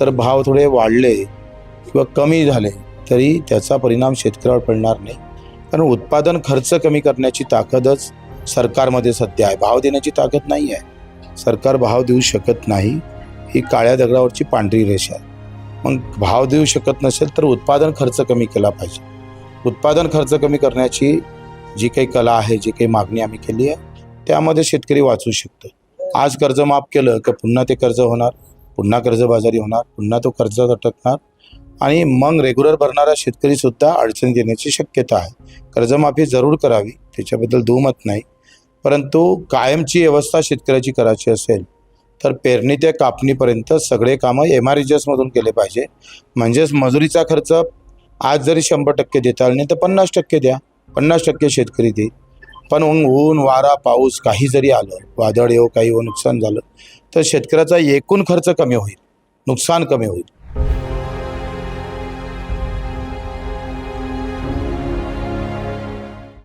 तर भाव थोडे वाढले किंवा कमी झाले तरी त्याचा परिणाम शेतकऱ्यावर पडणार नाही. कारण उत्पादन खर्च कमी करण्याची ताकदच सरकारमध्ये सध्या आहे. भाव देण्याची ताकद नाही आहे. सरकार भाव देऊ शकत नाही ही काळ्या दगडावरची पांढरी रेषा आहे. मग भाव देऊ शकत नसेल तर उत्पादन खर्च कमी केला पाहिजे. उत्पादन खर्च कमी करण्याची जी काही कला आहे जी काही मागणी आम्ही केली आहे त्यामध्ये शेतकरी वाचू शकतो. आज कर्ज माफ केलं की पुन्हा ते कर्ज होणार? पुन्हा कर्जबाजारी होणार पुन्हा तो कर्ज अटकणार आणि मग रेग्युलर भरणारा शेतकरी सुद्धा अडचणीत येण्याची शक्यता आहे. कर्जमाफी जरूर करावी त्याच्याबद्दल दुमत नाही. परंतु कायमची व्यवस्था शेतकऱ्याची करायची असेल तर पेरणी ते कापणीपर्यंत सगळे कामं एम आर मधून केले पाहिजे. म्हणजेच मजुरीचा खर्च आज जरी शंभर टक्के देता आला नाही तर पन्नास टक्के द्या. पन्नास टक्के शेतकरी देईल. पण ऊन ऊन वारा पाऊस काही जरी आलं वादळ येऊ काही हो नुकसान झालं तर शेतकऱ्याचा एकूण खर्च कमी होईल नुकसान कमी होईल.